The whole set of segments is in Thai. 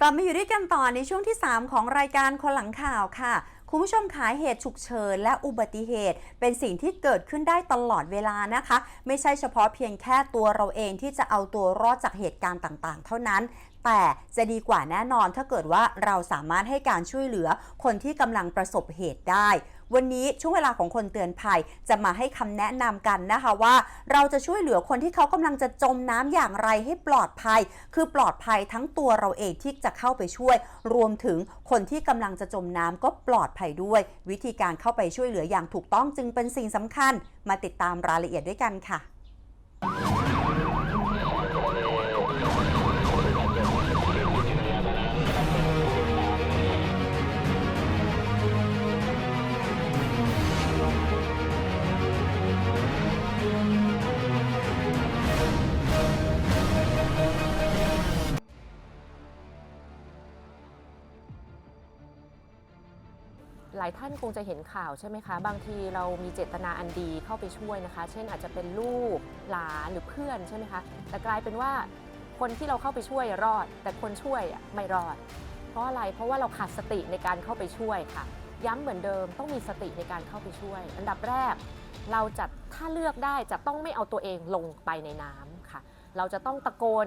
กลับมาอยู่ด้วยกันต่อในช่วงที่ 3 ของรายการคนหลังข่าวค่ะ คุณผู้ชมขาเหตุฉุกเฉินและอุบัติเหตุ เป็นสิ่งที่เกิดขึ้นได้ตลอดเวลานะคะ ไม่ใช่เฉพาะเพียงแค่ตัวเราเองที่จะเอาตัวรอดจากเหตุการณ์ต่างๆ เท่านั้น แต่จะดีกว่าแน่นอนถ้าเกิดว่าเราสามารถให้การช่วยเหลือคนที่กำลังประสบเหตุได้ วันนี้ช่วงเวลาของคนเตือนภัยจะมาให้คำแนะนำกันนะคะว่า เราจะช่วยเหลือคนที่เขากำลังจะจมน้ำอย่างไรให้ปลอดภัย คือปลอดภัยทั้งตัวเราเองที่จะเข้าไปช่วย รวมถึงคนที่กำลังจะจมน้ำก็ปลอดภัยด้วย วิธีการเข้าไปช่วยเหลืออย่างถูกต้องจึงเป็นสิ่งสำคัญ มาติดตามรายละเอียดด้วยกันค่ะ หลายท่านคงจะเห็นข่าวใช่ไหมคะ บางทีเรามีเจตนาอันดีเข้าไปช่วยนะคะ เช่นอาจจะเป็นลูกหลานหรือเพื่อนใช่ไหมคะแต่กลายเป็นว่าคนที่เราเข้าไปช่วยรอด แต่คนช่วยไม่รอด เพราะอะไรเพราะว่าเราขาดสติในการเข้าไปช่วยค่ะ ย้ำเหมือนเดิมต้องมีสติในการเข้าไปช่วย อันดับแรก เราจะถ้าเลือกได้จะต้องไม่เอาตัวเองลงไปในน้ำค่ะ เราจะต้องตะโกน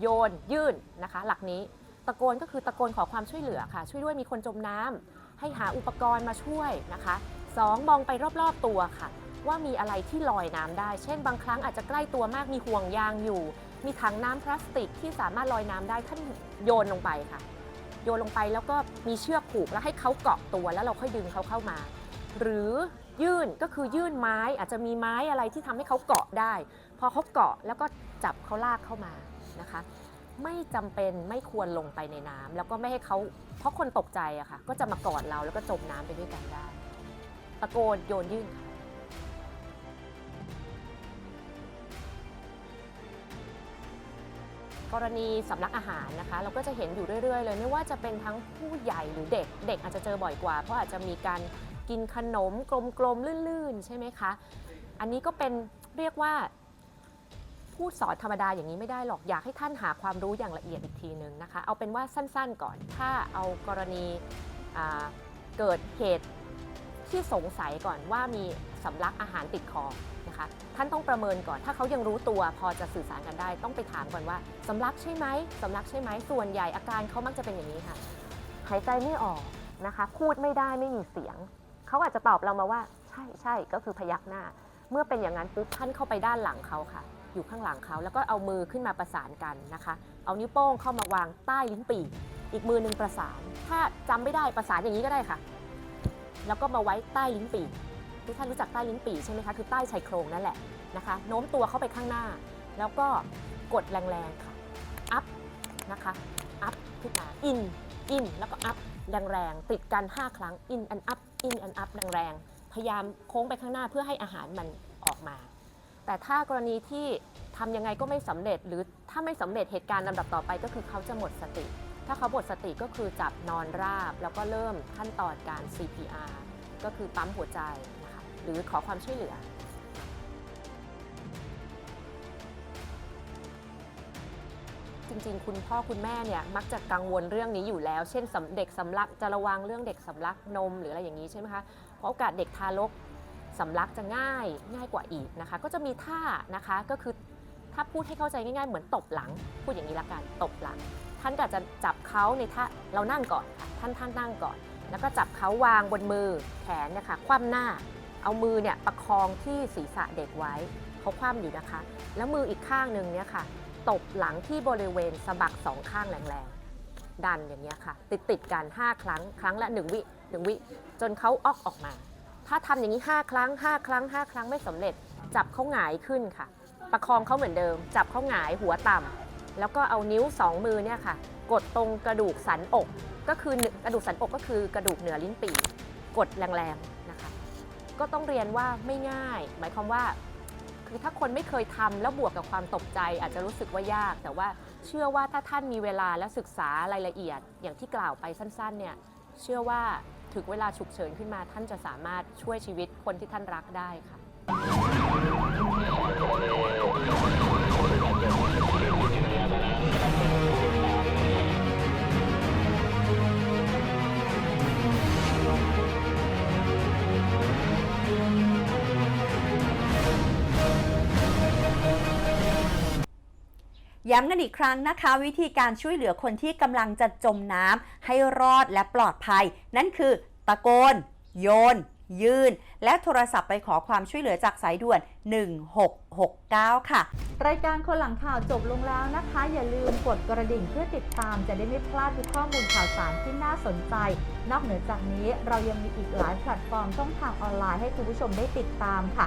โยน ยื่นนะคะ หลักนี้ตะโกนก็คือตะโกนขอความช่วยเหลือค่ะ ช่วยด้วยมีคนจมน้ำ ให้หาอุปกรณ์มาช่วยนะคะ 2. มองไปรอบๆตัวค่ะ ว่ามีอะไรที่ลอยน้ำได้ เช่น บางครั้งอาจจะใกล้ตัวมากมีห่วงยางอยู่ มีถังน้ำพลาสติกที่สามารถลอยน้ำได้ท่านโยนลงไปค่ะ โยนลงไปแล้วก็มีเชือกผูกแล้วให้เขาเกาะตัวแล้วเราค่อยดึงเขาเข้ามา หรือยื่นก็คือยื่นไม้อาจจะมีไม้อะไรที่ทำให้เขาเกาะได้ พอเขาเกาะแล้วก็จับเขาลากเข้ามานะคะ ไม่จำเป็นไม่ควรลงไปในน้ำแล้วก็ไม่ให้เขาเพราะคนตกใจอะค่ะ ก็จะมากอดเราแล้วก็จมน้ำไปด้วยกันได้ ตะโกนโยนยื่นค่ะกรณีสำลักอาหารนะคะ เราก็จะเห็นอยู่เรื่อยๆ เลย ไม่ว่าจะเป็นทั้งผู้ใหญ่หรือเด็ก เด็กอาจจะเจอบ่อยกว่า เพราะอาจจะมีการกินขนมกลมๆลื่นๆ ใช่ไหมคะ อันนี้ก็เป็นเรียกว่า พูดสอนธรรมดาอย่างนี้ไม่ได้หรอกอยากให้ท่านหาความรู้อย่างละเอียดอีกทีหนึ่งนะคะ เอาเป็นว่าสั้นๆก่อน ถ้าเอากรณีอ่าเกิดเหตุที่สงสัยก่อนว่ามีสำลักอาหารติดคอนะคะท่านต้องประเมินก่อน ถ้าเขายังรู้ตัวพอจะสื่อสารกันได้ ต้องไปถามก่อนว่าสำลักใช่ไหมสำลักใช่ไหมส่วนใหญ่อาการเขามักจะเป็นอย่างนี้ค่ะหายใจไม่ออกนะคะ พูดไม่ได้ไม่มีเสียง เขาอาจจะตอบเรามาว่า ใช่ใช่ก็คือพยักหน้า เมื่อเป็นอย่างนั้นปุ๊บท่านเข้าไปด้านหลังเขาค่ะ อยู่ข้างหลังเขาแล้วก็เอามือขึ้นมาประสานกันนะคะ เอานิ้วโป้งเข้ามาวางใต้ลิ้นปี่อีกมือหนึ่งประสาน ถ้าจำไม่ได้ประสานอย่างนี้ก็ได้ค่ะ แล้วก็มาไว้ใต้ลิ้นปี่ทุกท่านรู้จักใต้ลิ้นปี่ใช่ไหมคะคือใต้ชายโครงนั่นแหละนะคะโน้มตัวเข้าไปข้างหน้า แล้วก็กดแรงๆค่ะอัพนะคะอัพขึ้นมาอินอินแล้วก็อัพแรงๆติดกัน 5 ครั้งอินอันอัพอินอันอัพแรงๆพยายามโค้งไปข้างหน้าเพื่อให้อาหารมันออกมา แต่ถ้ากรณีที่ทำยังไงก็ไม่สำเร็จ หรือถ้าไม่สำเร็จเหตุการณ์ลำดับต่อไปก็คือเขาจะหมดสติ ถ้าเขาหมดสติก็คือจับนอนราบ แล้วก็เริ่มขั้นตอนการ CPR ก็คือปั๊มหัวใจนะคะหรือขอความช่วยเหลือจริงๆ คุณพ่อคุณแม่เนี่ยมักจะกังวลเรื่องนี้อยู่แล้ว เช่นเด็กสำลักจะระวังเรื่องเด็กสำลักนมหรืออะไรอย่างนี้ใช่ไหมคะ เพราะโอกาสเด็กทารก สำลักจะง่ายง่ายกว่าอีกนะคะ ก็จะมีท่านะคะก็คือถ้าพูดให้เข้าใจง่ายๆ เหมือนตบหลัง พูดอย่างนี้ละกันตบหลัง ท่านก็จะจับเขาในท่าเรานั่งก่อนค่ะท่านท่านนั่งก่อน แล้วก็จับเขาวางบนมือแขนเนะคะคว่ำหน้า เอามือเนี่ยประคองที่ศีรษะเด็กไว้เขาคว่ำอยู่นะคะ แล้วมืออีกข้างหนึ่งเนี่ยค่ะตบหลังที่บริเวณสะบักสองข้างแรงๆดันอย่างเงี้ยค่ะ ติดติดๆกัน 5 ครั้งครั้งละ 1 วิ1วิจนเขาออกออกมา ถ้าทำอย่างนี้ 5 ครั้ง 5 ครั้ง 5 ครั้งไม่สำเร็จ จับเขาหงายขึ้นค่ะ ประคองเขาเหมือนเดิม จับเขาหงายหัวต่ำแล้วก็เอานิ้ว 2 มือเนี่ยค่ะ กดตรงกระดูกสันอก ก็คือกระดูกสันอกก็คือกระดูกเหนือลิ้นปี่ กดแรงๆนะคะ ก็ต้องเรียนว่าไม่ง่าย หมายความว่า คือถ้าคนไม่เคยทำแล้วบวกกับความตกใจ อาจจะรู้สึกว่ายาก แต่ว่าเชื่อว่าถ้าท่านมีเวลาและศึกษารายละเอียด อย่างที่กล่าวไปสั้น ๆเนี่ย เชื่อว่าถึงเวลาฉุกเฉินขึ้นมาท่านจะสามารถช่วยชีวิตคนที่ท่านรักได้ค่ะ ย้ำกันอีกครั้งนะคะ วิธีการช่วยเหลือคนที่กำลังจะจมน้ำให้รอดและปลอดภัย นั่นคือ ตะโกน โยน ยืน และโทรศัพท์ไปขอความช่วยเหลือจากสายด่วน 1669 ค่ะ รายการคนหลังข่าวจบลงแล้วนะคะ อย่าลืมกดกระดิ่งเพื่อติดตาม จะได้ไม่พลาดทุกข้อมูลข่าวสารที่น่าสนใจ นอกเหนือจากนี้เรายังมีอีกหลายแพลตฟอร์มช่องทางออนไลน์ให้คุณผู้ชมได้ติดตามค่ะ